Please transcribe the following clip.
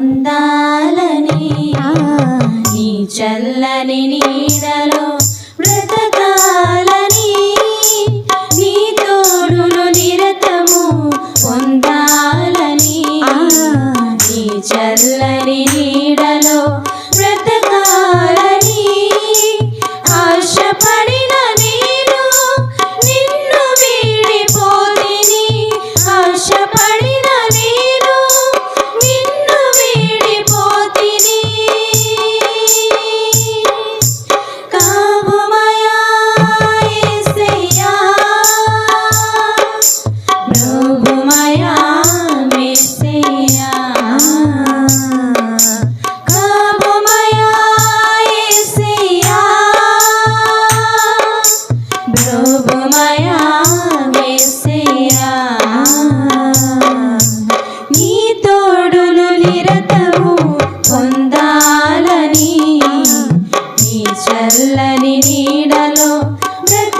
పొందాలని నీ చల్లని నీడలో బ్రతకాలని నీ తోడును నిరతము పొందాలని నీ చల్లని నీడలో బ్రతకాలని ప్రభుమయా మెస్సయ్యా నీ తోడును నిరతము పొందాలని నీ చల్లని నీడలో బ్రతకాలని